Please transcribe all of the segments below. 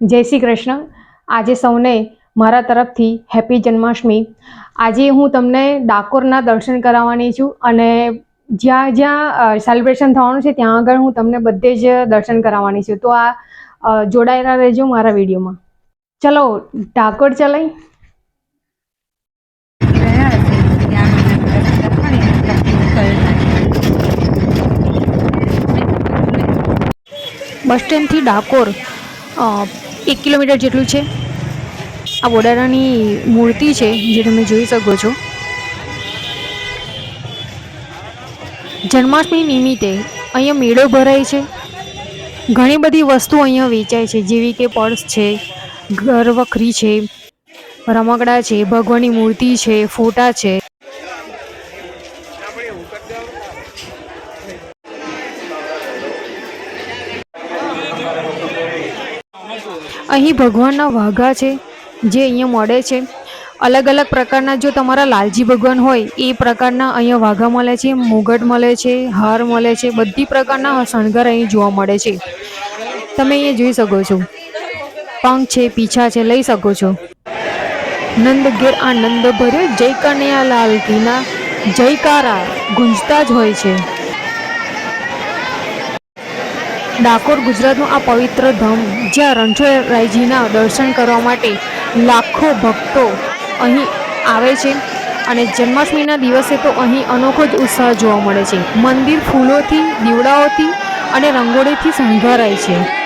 જય શ્રી કૃષ્ણ. આજે સૌને મારા તરફથી હેપી જન્માષ્ટમી આજે હું તમને ડાકોરના દર્શન કરાવવાની છું અને જ્યાં જ્યાં સેલિબ્રેશન થવાનું છે ત્યાં આગળ હું તમને બધે જ દર્શન કરાવવાની છું. તો આ જોડાયેલા રહેજો મારા વિડીયોમાં. ચલો, ડાકોર ચલાઈ. બસ સ્ટેન્ડથી ડાકોર એક કિલોમીટર જેટલું છે. આ વડારાની મૂર્તિ છે, જે તમે જોઈ શકો છો. જન્માષ્ટમી નિમિત્તે અહીંયા મેળો ભરાય છે. ઘણી બધી વસ્તુ અહીંયા વેચાય છે, જેવી કે પર્સ છે ઘરવખરી છે, રમકડા છે, ભગવાનની મૂર્તિ છે, ફોટા છે અહીં ભગવાનના વાઘા છે, જે અહીંયા મળે છે. અલગ અલગ પ્રકારના જો તમારા લાલજી ભગવાન હોય, એ પ્રકારના અહીંયા વાઘા મળે છે, મુગટ મળે છે, હાર મળે છે, બધી પ્રકારના શણગાર અહીં જોવા મળે છે. તમે અહીંયા જોઈ શકો છો. પંખ છે, પીછા છે, લઈ શકો છો. નંદ ઘેર નંદ ભર્યો જય કન્યા લાલ કીના જયકારા, ગુંજતા જ હોય છે. ડાકોર ગુજરાતનું આ પવિત્ર ધામ, જ્યાં રણછોડરાયજીના દર્શન કરવા માટે લાખો ભક્તો અહીં આવે છે અને જન્માષ્ટમીના દિવસે તો અહીં અનોખો જ ઉત્સાહ જોવા મળે છે. મંદિર ફૂલોથી, દીવડાઓથી અને રંગોળીથી શણગારાય છે.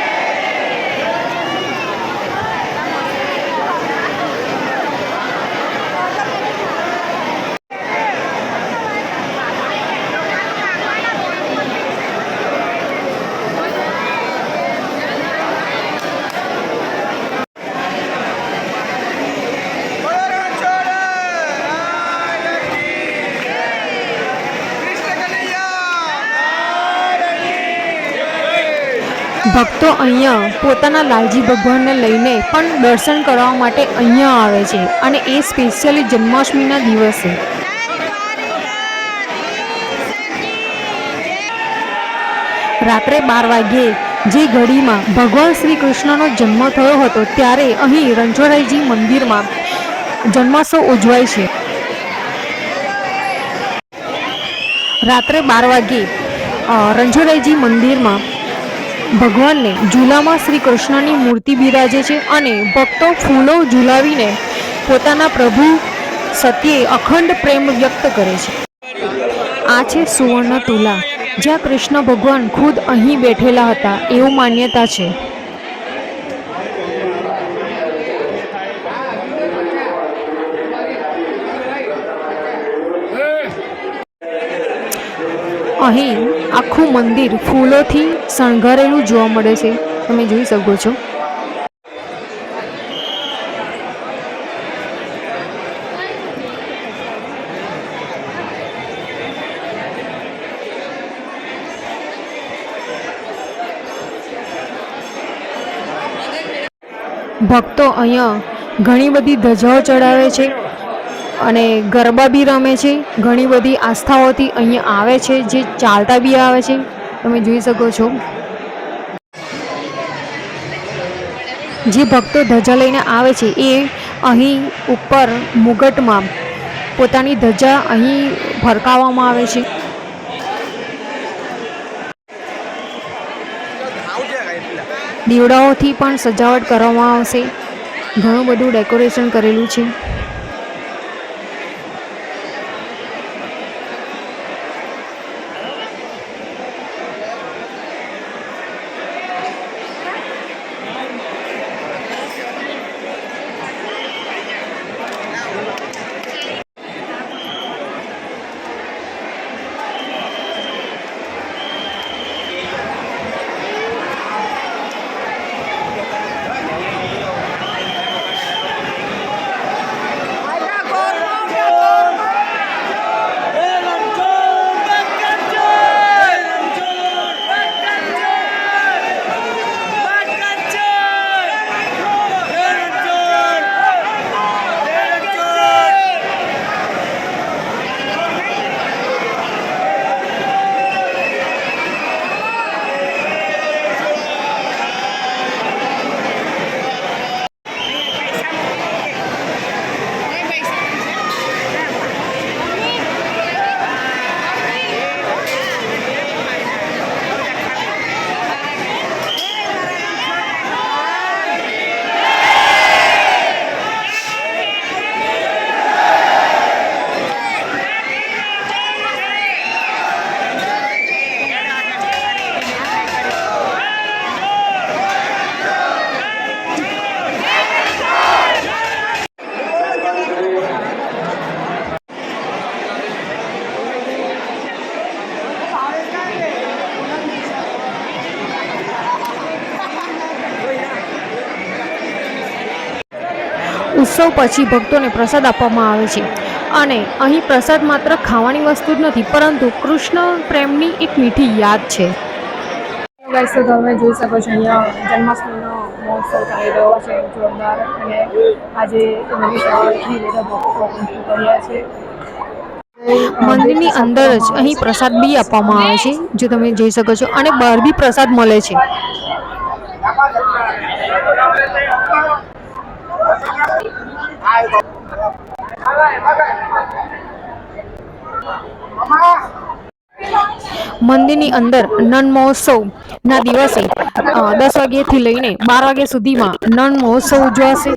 ભક્તો અહીંયા પોતાના લાલજી ભગવાનને લઈને પણ દર્શન કરવા માટે અહીંયા આવે છે અને એ સ્પેશિયલી જન્માષ્ટમીના દિવસે. રાત્રે બાર વાગ્યે જે ઘડીમાં ભગવાન શ્રી કૃષ્ણનો જન્મ થયો હતો ત્યારે અહીં રણછોડરાયજી મંદિરમાં જન્મોત્સવ ઉજવાય છે. રાત્રે બાર વાગ્યે રણછોડરાયજી મંદિરમાં ભગવાનને ઝૂલામાં શ્રી કૃષ્ણની મૂર્તિ બિરાજે છે અને ભક્તો ફૂલો ઝુલાવીને પોતાના પ્રભુ સત્યે અખંડ પ્રેમ વ્યક્ત કરે છે. આ છે સુવર્ણ તુલા. જ્યાં કૃષ્ણ ભગવાન ખુદ અહીં બેઠેલા હતા, એવું માન્યતા છે. અહીં આખું મંદિર ફૂલોથી શણગારેલું જોવા મળે છે. તમે જોઈ શકો છો. ભક્તો અહીંયા ઘણી બધી ધજાઓ ચડાવે છે. અને ગરબા બી રમે છે. ઘણી બધી આસ્થાઓથી અહીંયા આવે છે, જે ચાલતા બી આવે છે. તમે જોઈ શકો છો. જે ભક્તો ધજા લઈને આવે છે, એ અહીં ઉપર મુગટમાં પોતાની ધજા અહીં ફરકાવવામાં આવે છે. દીવડાઓથી પણ સજાવટ કરવામાં આવશે. ઘણું બધું ડેકોરેશન કરેલું છે. ઉત્સવ પછી ભક્તોને પ્રસાદ આપવામાં આવે છે. અને અહીં પ્રસાદ માત્ર ખાવાની વસ્તુ જ નથી પરંતુ કૃષ્ણ પ્રેમની એક મીઠી યાદ છે. ગાઈસ તો તમે જોઈ શકો છો અહીંયા જન્માષ્ટમીનો મહોત્સવ ચાલી રહ્યો છે જોરદાર. અને આજે નવી સવારથી બધા ભક્તો ઉમટી છે. મંદિરની અંદર જ અહીં પ્રસાદ બી આપવામાં આવે છે જો તમે જોઈ શકો છો. અને બહાર બી પ્રસાદ મળે છે. મંદિરની અંદર નન મહોત્સવ ના દિવસે દસ વાગ્યાથી લઈને બાર વાગ્યા સુધીમાં નન મહોત્સવ ઉજવાશે.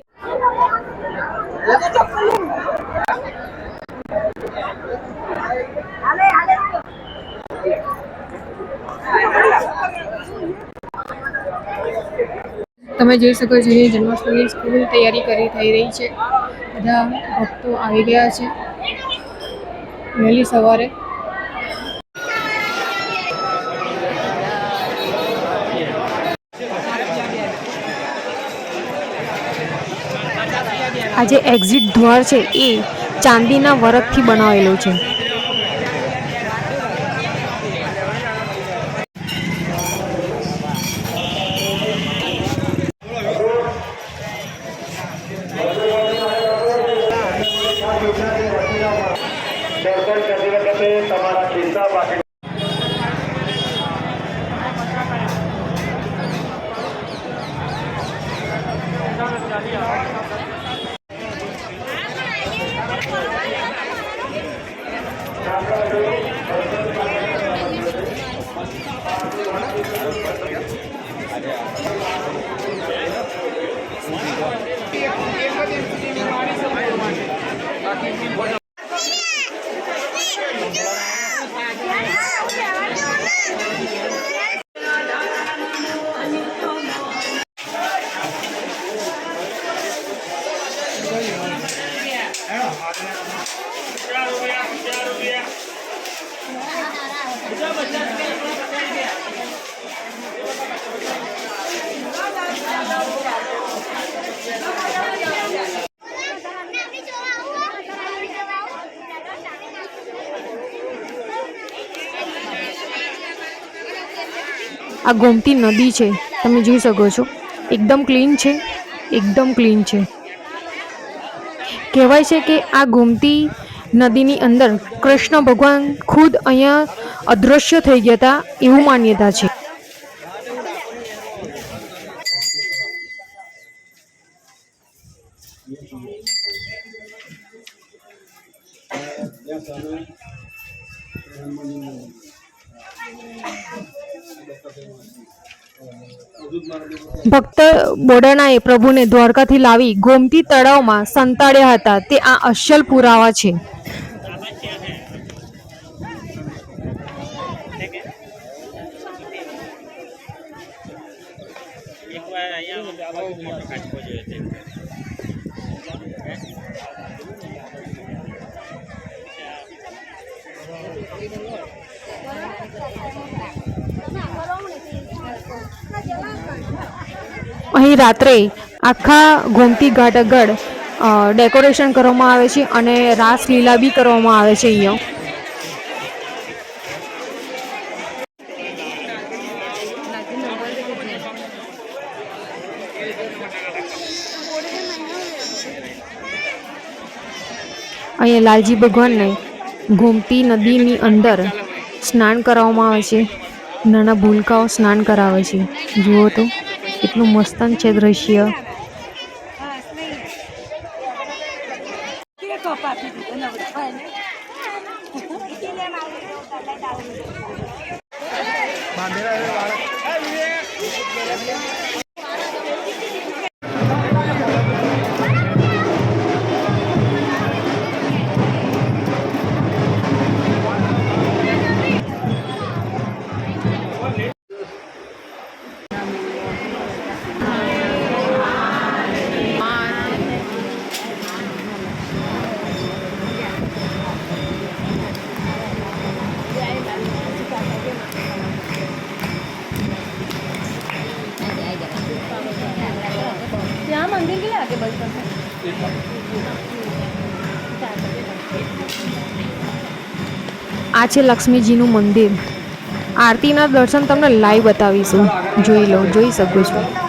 તમે જોઈ શકો છો અહીં જન્માષ્ટમીની સ્કૂલ તૈયારી કરી થઈ રહી છે. બધા ભક્તો આવી ગયા છે. વહેલી સવારે. આ જે એક્ઝિટ દ્વાર છે એ ચાંદીના વરખથી બનાવેલો છે. દર્શન કરી વખતે તમારા ખિસ્સા પાકી આ ગોમતી નદી છે તમે જોઈ શકો છો. એકદમ ક્લીન છે એકદમ ક્લીન છે. કહેવાય છે કે આ ગોમતી નદીની અંદર કૃષ્ણ ભગવાન ખુદ અહીંયા અદૃશ્ય થઈ ગયા હતા એવું માન્યતા છે. ભક્ત બોડાણાએ પ્રભુને દ્વારકાથી લાવી ગોમતી તળાવમાં સંતાડ્યા હતા. તે આ અસલ પુરાવા છે. અહીંયા બહુ મોટો કાચકો જોયો છે અહીં રાત્રે આખા ગોમતી ઘાટ આગળ ડેકોરેશન કરવામાં આવે છે અને રાસલીલા બી કરવામાં આવે છે અહીંયા. અહીંયા લાલજી ભગવાનને ગોમતી નદીની અંદર સ્નાન કરાવવામાં આવે છે. નાના ભૂલકાઓ સ્નાન કરાવે છે. જુઓ તો કેટલું મસ્તન છે દ્રશ્ય. આ છે લક્ષ્મીજીનું મંદિર. આરતીના દર્શન તમને લાઈવ બતાવીશું. જોઈ લો જોઈ શકો છો.